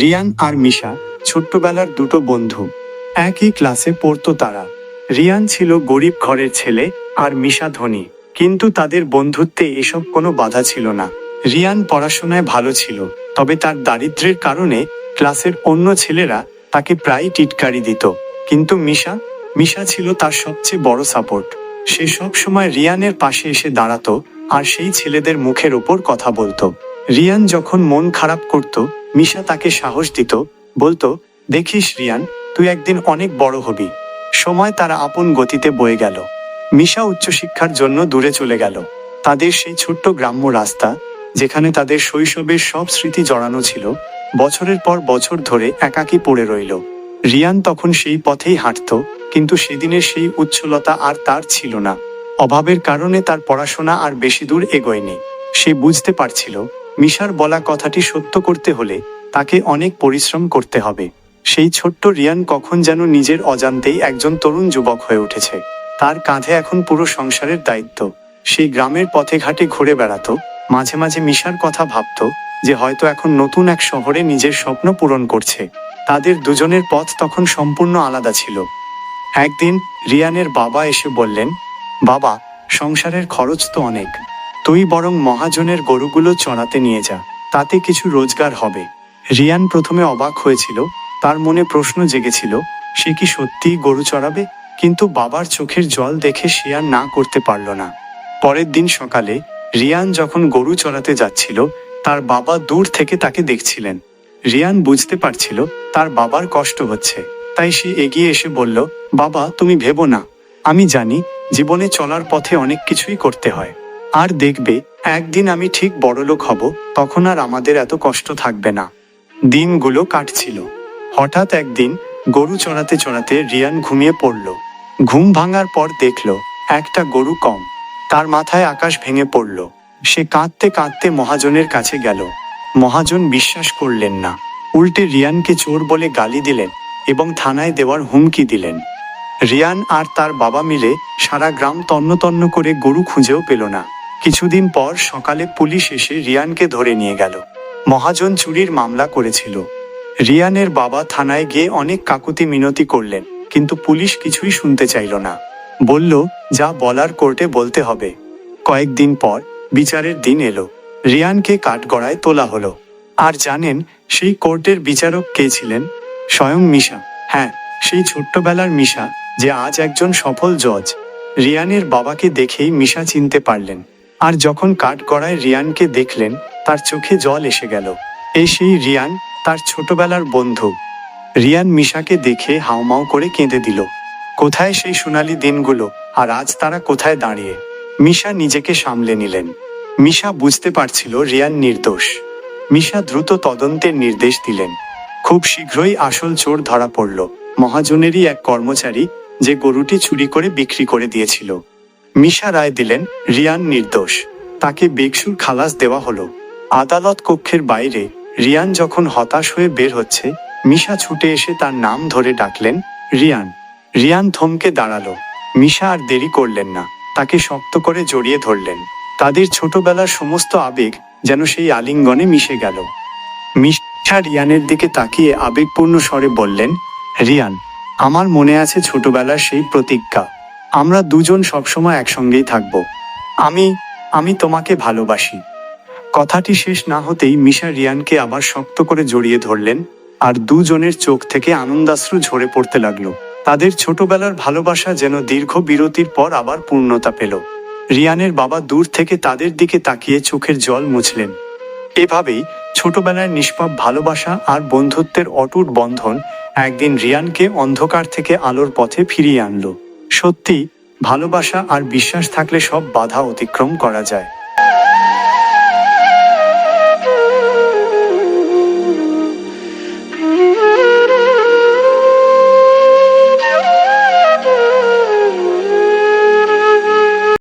রিয়ান আর মিশা, ছোট্টবেলার দুটো বন্ধু। একই ক্লাসে পড়তো তারা। রিয়ান ছিল গরিব ঘরের ছেলে আর মিশা ধনী। কিন্তু তাদের বন্ধুত্বে এসব কোনো বাধা ছিল না। রিয়ান পড়াশোনায় ভালো ছিল, তবে তার দারিদ্র্যের কারণে ক্লাসের অন্য ছেলেরা তাকে প্রায় টিটকারি দিত। কিন্তু মিশা মিশা ছিল তার সবচেয়ে বড় সাপোর্ট। সে সব সময় রিয়ানের পাশে এসে দাঁড়াতো আর সেই ছেলেদের মুখের ওপর কথা বলতো। রিয়ান যখন মন খারাপ করত মিশা তাকে সাহস দিত, বলতো, দেখিস রিয়ান, তুই একদিন অনেক বড় হবি। সময় তারা আপন গতিতে বয়ে গেল। মিশা উচ্চশিক্ষার জন্য দূরে চলে গেল। তাদের সেই ছোট্ট গ্রাম্য রাস্তা, যেখানে তাদের শৈশবের সব স্মৃতি জড়ানো ছিল, বছরের পর বছর ধরে একাকী পড়ে রইল। রিয়ান তখন সেই পথেই হাঁটত, কিন্তু সেদিনের সেই উচ্ছলতা আর তার ছিল না। অভাবের কারণে তার পড়াশোনা আর বেশি দূর এগোয়নি। সে বুঝতে পারছিল মিশার বলা কথাটি সত্য করতে হলে তাকে অনেক পরিশ্রম করতে হবে। সেই ছোট্ট রিয়ান কখন যেন নিজের অজান্তেই একজন তরুণ যুবক হয়ে উঠেছে। তার কাঁধে এখন পুরো সংসারের দায়িত্ব। সেই গ্রামের পথে ঘাটে ঘুরে বেড়াতো, মাঝে মাঝে মিশার কথা ভাবতো যে হয়তো এখন নতুন এক শহরে নিজের স্বপ্ন পূরণ করছে। তাদের দুজনের পথ তখন সম্পূর্ণ আলাদা ছিল। একদিন রিয়ানের বাবা এসে বললেন, বাবা, সংসারের খরচ তো অনেক। তুই বরং মহাজনের গরুগুলো চড়াতে নিয়ে যা, তাতে কিছু রোজগার হবে। রিয়ান প্রথমে অবাক হয়েছিল, তার মনে প্রশ্ন জেগেছিল, সে কি সত্যিই গরু চড়াবে? কিন্তু বাবার চোখের জল দেখে সে আর না করতে পারল না। পরের দিন সকালে, রিয়ান যখন গরু চড়াতে যাচ্ছিল, তার বাবা দূর থেকে তাকে দেখছিলেন। রিয়ান বুঝতে পারছিল, তার বাবার কষ্ট হচ্ছে। তাই সে এগিয়ে এসে বলল, বাবা, তুমি ভেবো না। আমি জানি, জীবনে চলার পথে অনেক কিছুই করতে হয়। আর দেখবে, একদিন আমি ঠিক বড়লোক হব, তখন আর আমাদের এত কষ্ট থাকবে না। দিনগুলো কাটছিল। হঠাৎ একদিন গরু চড়াতে চড়াতে রিয়ান ঘুমিয়ে পড়ল। ঘুম ভাঙার পর দেখল, একটা গরু কম। তার মাথায় আকাশ ভেঙে পড়ল। সে কাঁদতে কাঁদতে মহাজনের কাছে গেল। মহাজন বিশ্বাস করলেন না। উল্টে রিয়ানকে চোর বলে গালি দিলেন এবং থানায় দেওয়ার হুমকি দিলেন। রিয়ান আর তার বাবা মিলে সারা গ্রাম তন্ন তন্ন করে গরু খুঁজেও পেল না। কিছুদিন পর সকালে পুলিশ এসে রিয়ানকে ধরে নিয়ে গেল। মহাজন চুরির মামলা করেছিল। রিয়ানের বাবা থানায় গিয়ে অনেক কাকুতি মিনতি করলেন, কিন্তু পুলিশ কিছুই শুনতে চাইল না। বলল, যা বলার কোর্টে বলতে হবে। কয়েকদিন পর বিচারের দিন এলো। রিয়ানকে কাঠগড়ায় তোলা হলো। আর জানেন সেই কোর্টের বিচারক কে ছিলেন? স্বয়ং মিশা। হ্যাঁ সেই ছোট্টবেলার মিশা, যে আজ একজন সফল জজ। রিয়ানের বাবাকে দেখেই মিশা চিনতে পারলেন। আর যখন কাঠগড়ায় রিয়ানকে দেখলেন, তার চোখে জল এসে গেল। এই সেই রিয়ান, তার ছোটবেলার বন্ধু। রিয়ান মিশাকে দেখে হাউমাউ করে কেঁদে দিল। কোথায় সেই সোনালি দিনগুলো, আর আজ তারা কোথায় দাঁড়িয়ে? মিশা নিজেকে সামলে নিলেন। মিশা বুঝতে পারছিল রিয়ান নির্দোষ। মিশা দ্রুত তদন্তের নির্দেশ দিলেন। খুব শীঘ্রই আসল চোর ধরা পড়ল। মহাজনেরই এক কর্মচারী যে গরুটি চুরি করে বিক্রি করে দিয়েছিল। মিশা রায় দিলেন রিয়ান নির্দোষ। তাকে বেকসুর খালাস দেওয়া হলো। আদালত কক্ষের বাইরে রিয়ান যখন হতাশ হয়ে বের হচ্ছে, মিশা ছুটে এসে তার নাম ধরে ডাকলেন রিয়ান। রিয়ান থমকে দাঁড়াল। মিশা আর দেরি করলেন না। তাকে শক্ত করে জড়িয়ে ধরলেন। তাদের ছোটবেলার সমস্ত আবেগ যেন সেই আলিঙ্গনে মিশে গেল। মিশা রিয়ানের দিকে তাকিয়ে আবেগপূর্ণ স্বরে বললেন, রিয়ান, আমার মনে আছে ছোটবেলার সেই প্রতিজ্ঞা। আমরা দুজন সবসময় একসঙ্গেই থাকব। আমি আমি তোমাকে ভালোবাসি। কথাটি শেষ না হতেই মিশা রিয়ানকে আবার শক্ত করে জড়িয়ে ধরলেন আর দুজনের চোখ থেকে আনন্দাশ্রু ঝরে পড়তে লাগল। তাদের ছোটবেলার ভালোবাসা যেন দীর্ঘ বিরতির পর আবার পূর্ণতা পেল। রিয়ানের বাবা দূর থেকে তাদের দিকে তাকিয়ে চোখের জল মুছলেন। এভাবেই ছোটবেলার নিষ্পাপ ভালোবাসা আর বন্ধুত্বের অটুট বন্ধন একদিন রিয়ানকে অন্ধকার থেকে আলোর পথে ফিরিয়ে আনলো। সত্যি ভালোবাসা আর বিশ্বাস থাকলে সব বাধা অতিক্রম করা যায়।